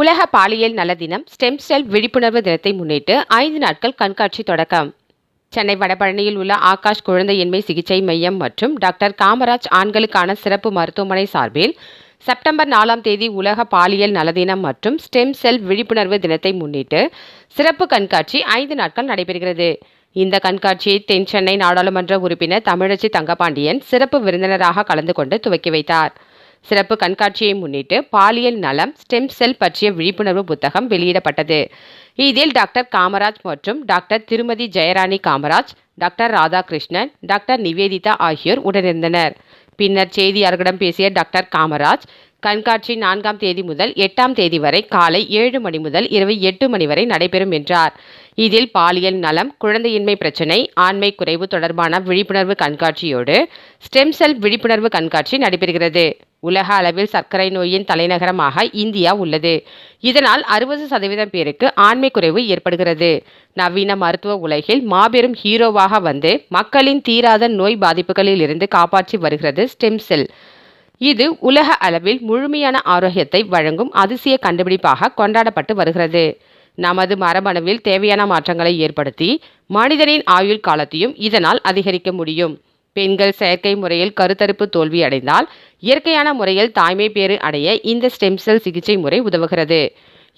உலக பாலியல் நல தினம் ஸ்டெம் செல் விழிப்புணர்வு தினத்தை முன்னிட்டு ஐந்து நாட்கள் கண்காட்சி தொடக்கம். சென்னை வடபழனியில் உள்ள ஆகாஷ் குழந்தையின்மை சிகிச்சை மையம் மற்றும் டாக்டர் காமராஜ் ஆண்களுக்கான சிறப்பு மருத்துவமனை சார்பில் செப்டம்பர் நாலாம் தேதி உலக பாலியல் நல தினம் மற்றும் ஸ்டெம் செல் விழிப்புணர்வு தினத்தை முன்னிட்டு சிறப்பு கண்காட்சி ஐந்து நாட்கள் நடைபெறுகிறது. இந்த கண்காட்சியை தென் சென்னை நாடாளுமன்ற உறுப்பினர் தமிழச்சி தங்கபாண்டியன் சிறப்பு விருந்தினராக கலந்து கொண்டு துவக்கி வைத்தார். சிறப்பு கண்காட்சியை முன்னிட்டு பாலியல் நலம் ஸ்டெம் செல் பற்றிய விழிப்புணர்வு புத்தகம் வெளியிடப்பட்டது. இதில் டாக்டர் காமராஜ் மற்றும் டாக்டர் திருமதி ஜெயராணி காமராஜ் டாக்டர் ராதாகிருஷ்ணன் டாக்டர் நிவேதிதா ஆகியோர் உடனிருந்தனர். பின்னர் செய்தியாளர்களிடம் பேசிய டாக்டர் காமராஜ் கண்காட்சி நான்காம் தேதி முதல் எட்டாம் தேதி வரை காலை ஏழு மணி முதல் இரவு எட்டு மணி வரை நடைபெறும் என்றார். இதில் பாலியல் நலம் குழந்தையின்மை பிரச்சினை ஆண்மை குறைவு தொடர்பான விழிப்புணர்வு கண்காட்சியோடு ஸ்டெம் செல் விழிப்புணர்வு கண்காட்சி நடைபெறுகிறது. உலக அளவில் சர்க்கரை நோயின் தலைநகரமாக இந்தியா உள்ளது. இதனால் அறுபது சதவீதம் பேருக்கு ஆண்மை குறைவு ஏற்படுகிறது. நவீன மருத்துவ உலகில் மாபெரும் ஹீரோவாக வந்து மக்களின் தீராத நோய் பாதிப்புகளில் இருந்து காப்பாற்றி வருகிறது ஸ்டெம் செல். இது உலக அளவில் முழுமையான ஆரோக்கியத்தை வழங்கும் அதிசய கண்டுபிடிப்பாக கொண்டாடப்பட்டு வருகிறது. நமது மரபணுவில் தேவையான மாற்றங்களை ஏற்படுத்தி மனிதனின் ஆயுள் காலத்தையும் இதனால் அதிகரிக்க முடியும். பெண்கள் செயற்கை முறையில் கருத்தரிப்பு தோல்வி அடைந்தால் இயற்கையான முறையில் தாய்மை பேறு அடைய இந்த ஸ்டெம் செல் சிகிச்சை முறை உதவுகிறது.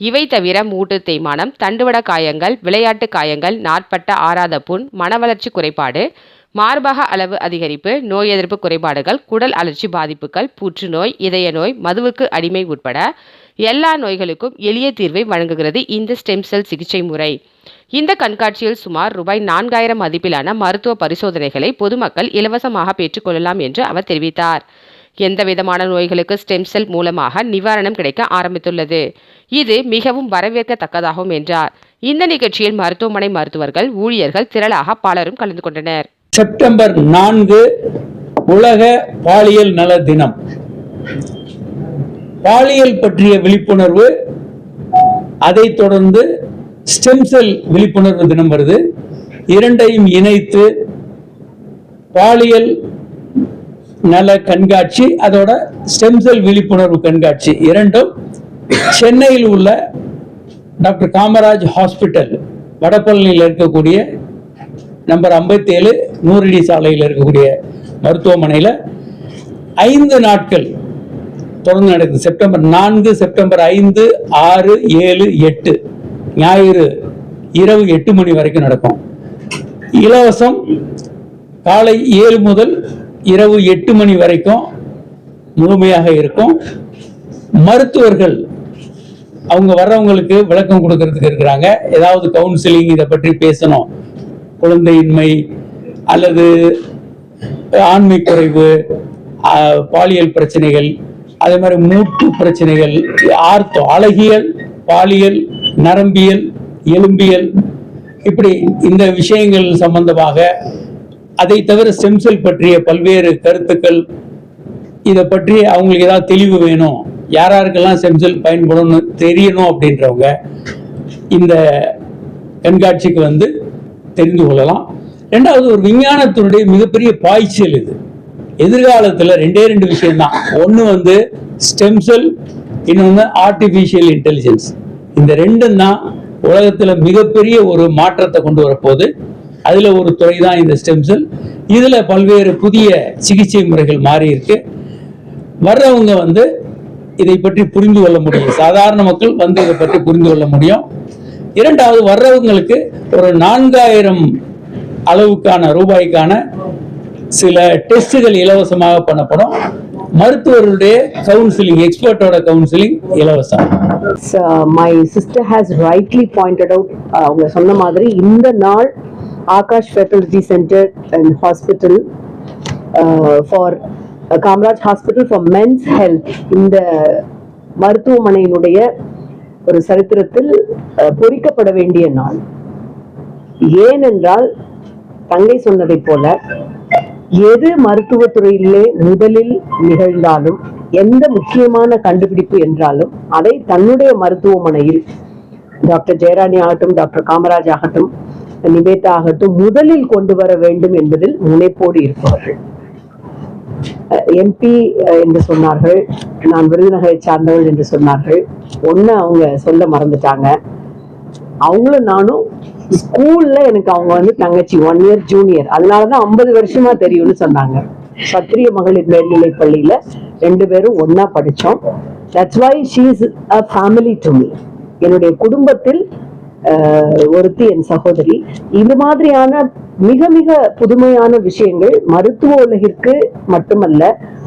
இவை தவிர மூட்டு தேய்மானம் தண்டுவட காயங்கள் விளையாட்டு காயங்கள் நாட்பட்ட ஆறாத புண் மனவளர்ச்சி குறைபாடு மார்பக அளவு அதிகரிப்பு நோய் எதிர்ப்பு குறைபாடுகள் குடல் அழற்சி பாதிப்புகள் புற்றுநோய் இதய நோய் மதுவுக்கு அடிமை உட்பட எல்லா நோய்களுக்கும் எளிய தீர்வை வழங்குகிறது இந்த ஸ்டெம் செல் சிகிச்சை முறை. இந்த கண்காட்சியில் சுமார் ரூபாய் நான்காயிரம் மதிப்பிலான மருத்துவ பரிசோதனைகளை பொதுமக்கள் இலவசமாக பெற்றுக்கொள்ளலாம் என்று அவர் தெரிவித்தார். எந்த விதமான நோய்களுக்கு ஸ்டெம் செல் மூலமாக நிவாரணம் கிடைக்க ஆரம்பித்துள்ளது. இது மிகவும் வரவேற்கத்தக்கதாகும் என்றார். இந்த நிகழ்ச்சியில் மருத்துவமனை மருத்துவர்கள் ஊழியர்கள் திரளாக பலரும் கலந்து கொண்டனர். செப்டம்பர் நான்கு உலக பாலியல் நல தினம். பாலியல் பற்றிய விழிப்புணர்வு அதை தொடர்ந்து ஸ்டெம் செல் விழிப்புணர்வு தினம் வருது. இரண்டையும் இணைத்து பாலியல் நல கண்காட்சி அதோட ஸ்டெம் செல் விழிப்புணர்வு கண்காட்சி இரண்டும் சென்னையில் உள்ள டாக்டர் காமராஜ் ஹாஸ்பிட்டல் வடபழனியில் இருக்கக்கூடிய நம்பர் 57 ஏழு நூறடி சாலையில் இருக்கக்கூடிய மருத்துவமனையில் ஐந்து நாட்கள் தொடர்ந்து நடக்குது செப்டம்பர் நான்கு செப்டம்பர் ஐந்து ஆறு ஏழு எட்டு. ஞாயிறு இரவு எட்டு மணி வரைக்கும் நடக்கும். இலவசம் காலை ஏழு முதல் இரவு எட்டு மணி வரைக்கும் முழுமையாக இருக்கும். மருத்துவர்கள் அவங்க வர்றவங்களுக்கு விளக்கம் கொடுக்கறதுக்கு இருக்கிறாங்க. ஏதாவது கவுன்சிலிங் இதை பற்றி பேசணும். குழந்தையின்மை அல்லது ஆண்மை குறைவு பாலியல் பிரச்சனைகள் அதே மாதிரி மூட்டு பிரச்சனைகள் ஆர்த்தோ அழகியல் பாலியல் நரம்பியல் எலும்பியல் இப்படி இந்த விஷயங்கள் சம்பந்தமாக அதை தவிர ஸ்டெம் செல் பற்றிய பல்வேறு கருத்துக்கள் இதை பற்றி அவங்களுக்கு ஏதாவது தெளிவு வேணும். யார் யாருக்கெல்லாம் செல் பயன்படும்னு தெரியணும் அப்படின்றவங்க இந்த கண்காட்சிக்கு வந்து தெரிந்து கொள்ளலாம். ரெண்டாவது ஒரு விஞ்ஞானத்தினுடைய மிகப்பெரிய பாய்ச்சல் இது. எதிர்காலத்தில் ரெண்டே ரெண்டு விஷயம்தான். ஒன்று வந்து ஸ்டெம் செல் இன்னொன்று ஆர்டிஃபிஷியல் இன்டெலிஜென்ஸ் இந்த ரெண்டும் தான் உலகத்தில் மிகப்பெரிய ஒரு மாற்றத்தை கொண்டு வரப்போகுது. அதில் ஒரு துறை தான் இந்த ஸ்டெம் செல் இதில் பல்வேறு புதிய சிகிச்சை முறைகள் மாறி இருக்கு வர்றவங்க வந்து இதை பற்றி புரிந்து கொள்ள முடியும். சாதாரண மக்கள் வந்து இதை பற்றி புரிந்து கொள்ள முடியும். இரண்டாவது வர்றவங்களுக்கு ஒரு நான்காயிரம் அளவுக்கான ரூபாய்க்கான சில டெஸ்ட்டுகள் இலவசமாக பண்ணப்படும். மருத்துவருடைய கவுன்சிலிங் எக்ஸ்பர்ட்டோட கவுன்சிலிங் இலவசம். My sister has rightly pointed out அவங்க சொன்ன மாதிரி இந்த நாள் Akash fertility centre and hospital for Kamaraj hospital for men's health இந்த மருத்துவமனையினுடைய ஒரு சரித்திரத்தில் uh, பொறிக்கப்பட வேண்டிய நாள். ஏனென்றால் தங்கை சொன்னதை போல எது மருத்துவத்துறையிலே முதலில் நிகழ்ந்தாலும் எந்த முக்கியமான கண்டுபிடிப்பு என்றாலும் அதை தன்னுடைய மருத்துவமனையில் டாக்டர் ஜெயராணி ஆகட்டும் டாக்டர் காமராஜ் ஆகட்டும் நிவேதா ஆகட்டும் முதலில் கொண்டு வர வேண்டும் என்பதில் முனைப்போடு இருப்பவர்கள் எம்பி என்று சொன்னார்கள் நான் விருதுநகரை சார்ந்தவள் என்று சொன்னார்கள். ஒண்ணு அவங்க சொல்ல மறந்துட்டாங்க. அவங்களும் நானும் ஸ்கூல்ல எனக்கு அவங்க வந்து தங்கச்சி ஒன் இயர் ஜூனியர் அதனாலதான் ஐம்பது வருஷமா தெரியும்னு சொன்னாங்க. சத்திரிய மகளிர் மேல்நிலை பள்ளியில ரெண்டு பேரும் ஒன்னா படிச்சோம். That's why she is a family to me என்னுடைய குடும்பத்தில் ஒருத்தி என் சகோதரி. இது மாதிரியான மிக மிக புதுமையான விஷயங்கள் மருத்துவ உலகிற்கு மட்டுமல்ல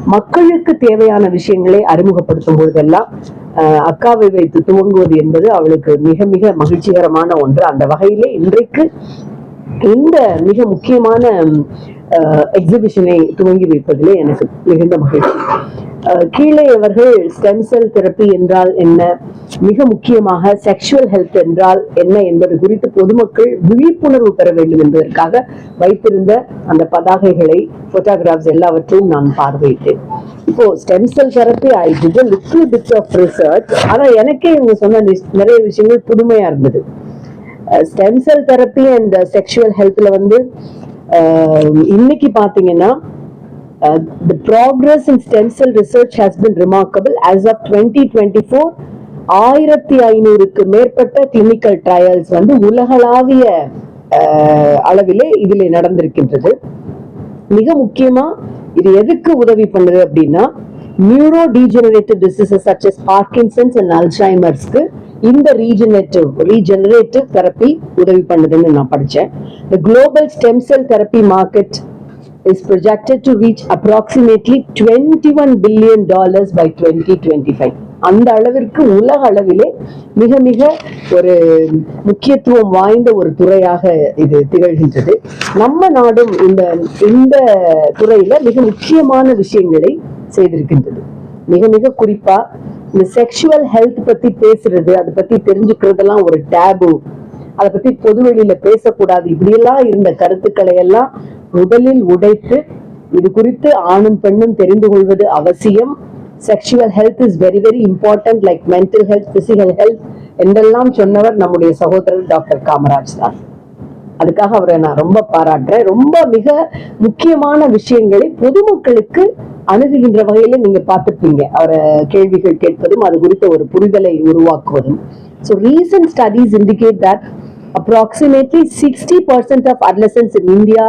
மக்களுக்கு தேவையான விஷயங்களை அறிமுகப்படுத்தும் பொழுதெல்லாம் அஹ், அக்காவை வைத்து துவங்குவது என்பது அவளுக்கு மிக மிக மகிழ்ச்சிகரமான ஒன்று. அந்த வகையிலே இன்றைக்கு இந்த மிக முக்கியமான எக்ஸிபிஷனை துவங்கி வைப்பதிலே எனக்கு மிகுந்த மகிழ்ச்சி. கீழே அவர்கள் ஸ்டெம் செல் தெரப்பி என்றால் என்ன? மிக முக்கியமாக செக்ஷுவல் ஹெல்த் என்றால் என்ன என்பது குறித்து பொதுமக்கள் விழிப்புணர்வு பெற வேண்டும் என்பதற்காக வைத்திருந்த அந்த பதாகைகளை போட்டோகிராஃப்ஸ் எல்லாவற்றையும் நான் பார்வையிட்டேன். இப்போ stem cell therapy I did little bit of research ஆனா எனக்கே இவங்க சொன்ன நிறைய விஷயங்கள் புதுமையா இருந்தது. Stem cell therapy and sexual ஹெல்த்ல வந்து இன்னைக்கு பாத்தீங்கன்னா the progress in stem cell research has been remarkable as of twenty twenty four ஆயிரத்தி ஐநூறுக்கு மேற்பட்ட கிளினிக்கல் ட்ரையல்ஸ் வந்து உலகளாவிய அளவிலே இதில் நடந்திருக்கின்றது. மிக முக்கியமா இது எதுக்கு உதவி பண்ணுது அப்படின்னா neuro degenerative diseases such as Parkinson's and அல்சைமர்ஸ்க்கு இந்த ரீஜெனரேட்டிவ் ரீஜெனரேட்டிவ் தெரப்பி உதவி பண்ணுதுன்னு நான் படிச்சேன். The global stem cell therapy market is projected to reach approximately 21 billion dollars by 2025 அந்த அளவிற்கு உலக அளவிலே மிக மிக ஒரு முக்கியத்துவம் வாய்ந்த ஒரு துறையாக இது திகழ்கின்றது. நம்ம நாடும் இந்த இந்த துறையில மிக முக்கியமான விஷயங்களை செய்திருக்கின்றது. மிக மிக குறிப்பா இந்த செக்ஷுவல் ஹெல்த் பத்தி பேசுறது அதை பத்தி தெரிஞ்சுக்கிறதெல்லாம் ஒரு டேபு அதை பத்தி பொதுவெளியில பேசக்கூடாது. இப்படியெல்லாம் இருந்த கருத்துக்களை எல்லாம் முதலில் உடைத்து இது குறித்து ஆணும் பெண்ணும் தெரிந்து கொள்வது அவசியம். Sexual health is very very important like mental health physical health என்றெல்லாம் சொன்னவர் நம்முடைய சகோதரர் டாக்டர் காமராஜ் தான். அதுக்காக அவரை நான் ரொம்ப பாராட்டுறேன். ரொம்ப மிக முக்கியமான விஷயங்களை பொதுமக்களுக்கு அணுகுகின்ற வகையில நீங்க பார்த்திருப்பீங்க அவரை கேள்விகள் கேட்பதும் அது குறித்த ஒரு புரிதலை உருவாக்குவதும். So recent studies indicate that approximately sixty percent of adolescents in India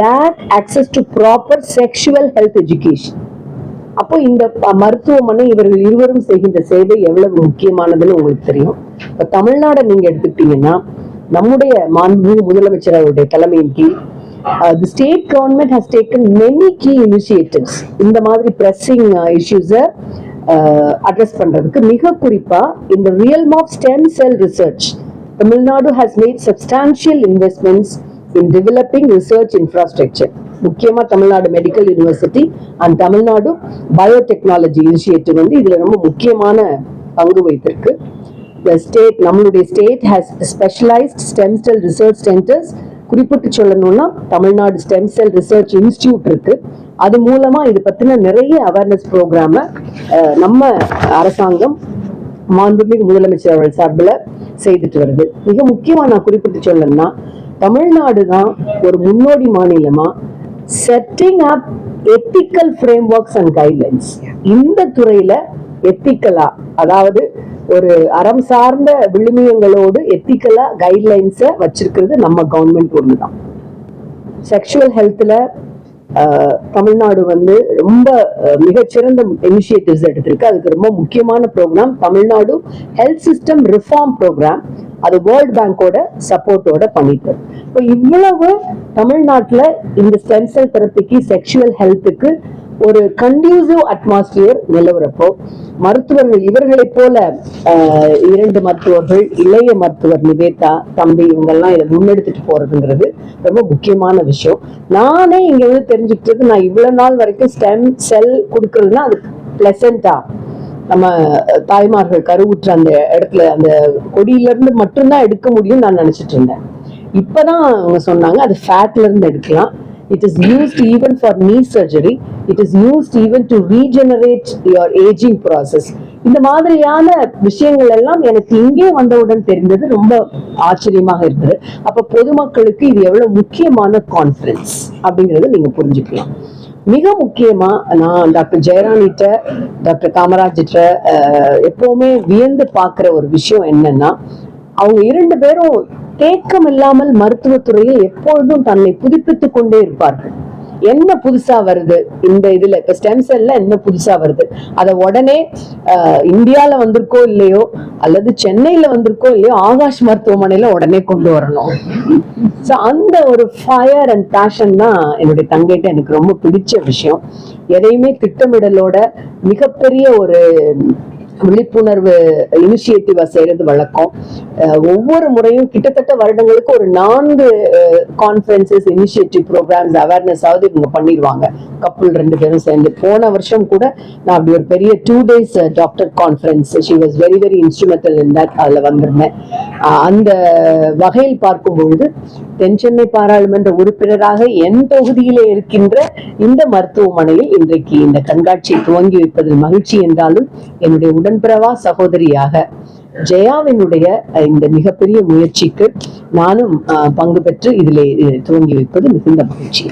lack access to proper sexual health education அப்போ இந்த மருத்துவமனை இவர்கள் இருவரும் செய்கின்ற சேவை எவ்வளவு முக்கியமானதுன்னு உங்களுக்கு தெரியும். இப்போ தமிழ்நாடை நீங்க எடுத்துக்கிட்டீங்கன்னா நம்முடைய மாண்பு முதலமைச்சர் அவருடைய தலைமையின் கீழ் the state government has taken many key initiatives இந்த மாதிரி ப்ரெஸ்ஸிங் இஷ்யூஸை அட்ரஸ் பண்றதுக்கு மிக குறிப்பா இந்த realm of stem cell research Tamil Nadu has made substantial investments in developing research infrastructure முக்கியமா Tamil Nadu medical university and Tamil Nadu biotechnology initiative வந்து இதுல ரொம்ப முக்கியமான பங்கு வைத்திருக்கு. த ஸ்டேட் நம்மளுடைய state has specialised stem cell research centres குறிப்பிட்டு சொல்லணும்னா Tamil Nadu stem cell research institute இருக்கு. அது மூலமா இது பத்தின நிறைய அவேர்னஸ் ப்ரோக்ராம நம்ம அரசாங்கம் மாண்புமிகு முதலமைச்சர் அவர்கள் சார்பில் செய்துட்டு வருது. மிக முக்கியமா நான் குறிப்பிட்டு சொல்லணும்னா தமிழ்நாடு தான் ஒரு முன்னோடி மாநிலமா setting up ethical frameworks and guidelines இந்த துறையில எத்திக்கலா. அதாவது ஒரு அறம் சார்ந்த விழுமியங்களோடு எத்திக்கலா கைட்லைன்ஸை வச்சிருக்கிறது நம்ம கவர்மெண்ட் ஒன்று தான் செக்ஷுவல் ஹெல்த்தில் தமிழ்நாடு வந்து ரொம்ப மிகச்சிறந்த இனிஷியேட்டிவ்ஸ் எடுத்திருக்கு. அதுக்கு ரொம்ப முக்கியமான programme Tamil Nadu health system reform programme அது வேர்ல்ட் பேங்கோட சப்போர்ட்டோட பண்ணிட்டு. இப்போ இவ்வளவு தமிழ்நாட்டில் இந்த ஸ்டெம் செல் தெரப்பிக்கு செக்ஷுவல் ஹெல்த்துக்கு ஒரு கண்டியூசிவ் அட்மாஸ்பியர் நிலவரப்போ மருத்துவர்கள் இவர்களைப் போல இரண்டு மருத்துவர்கள் இளைய மருத்துவர் நிவேதா தம்பி இவங்கெல்லாம் இதை முன்னெடுத்துட்டு போறதுங்கிறது ரொம்ப முக்கியமான விஷயம். நானே இங்க வந்து தெரிஞ்சுக்கிட்டது நான் இவ்வளவு நாள் வரைக்கும் ஸ்டெம் செல் கொடுக்கறதுன்னா அது பிளசண்டா நம்ம தாய்மார்கள் கருவுற்ற அந்த இடத்துல அந்த கொடியில இருந்து மட்டும்தான் எடுக்க முடியும் நான் நினைச்சிட்டு இருந்தேன். இப்பதான் அவங்க சொன்னாங்க அது ஃபேட்ல இருந்து எடுக்கலாம். It is used even for knee surgery it is used even to regenerate your ageing process இந்த மாதிரியான விஷயங்கள் எல்லாம் எனக்கு இங்கே வந்தவுடன் தெரிந்தது. ரொம்ப ஆச்சரியமாக இருந்தது. அப்ப பொதுமக்களுக்கு இது எவ்வளவு முக்கியமான கான்ஃபரன்ஸ் அப்படிங்கறத நீங்க புரிஞ்சுக்கலாம். மிக முக்கியமா நான் டாக்டர் ஜெயராணிட்ட டாக்டர் காமராஜிட்ட எப்பவுமே வியந்து பாக்குற ஒரு விஷயம் என்னன்னா அவங்க இரண்டு பேரும் தேக்கம் இல்லாமல் மருத்துவத்துறையில் எப்பொழுதும் தன்னை புதுப்பித்துக் கொண்டே இருப்பார்கள். என்ன புதுசா வருது? இந்த இதுல இப்ப ஸ்டெம் செல்ல என்ன புதுசா வருது? அதை உடனே இந்தியால வந்திருக்கோ இல்லையோ அல்லது சென்னையில வந்திருக்கோ இல்லையோ ஆகாஷ் மருத்துவமனையில உடனே கொண்டு வரணும். சோ அந்த ஒரு ஃபயர் அண்ட் பேஷன் தான் என்னுடைய தங்கிட்ட எனக்கு ரொம்ப பிடிச்ச விஷயம். எதையுமே திட்டமிடலோட மிகப்பெரிய ஒரு விழிப்புணர்வு இனிஷியேட்டிவா செய்யறது வழக்கம். ஒவ்வொரு முறையும் கிட்டத்தட்ட வருடங்களுக்கு ஒரு நான்கு கான்ஃபரன்சஸ் இனிஷியேட்டிவ் ப்ரோக்ராம்ஸ் அவேர்னஸ் ஆவது இவங்க பண்ணிடுவாங்க. கப்புள் ரெண்டு பேரும் சேர்ந்து. போன வருஷம் கூட நான் அப்படி ஒரு பெரிய two days doctor conference she was very very instrumental in that அதில் வந்திருந்தேன். அந்த வகையில் பார்க்கும்பொழுது தென் சென்னை பாராளுமன்ற உறுப்பினராக என் தொகுதியிலே இருக்கின்ற இந்த மருத்துவமனையில் இன்றைக்கு இந்த கண்காட்சியை துவங்கி வைப்பதில் மகிழ்ச்சி என்றாலும் என்னுடைய உடன்பிறவா சகோதரியாக ஜெயாவினுடைய இந்த மிகப்பெரிய முயற்சிக்கு நானும் பங்கு பெற்று இதிலே துவங்கி வைப்பது மிகுந்த மகிழ்ச்சி.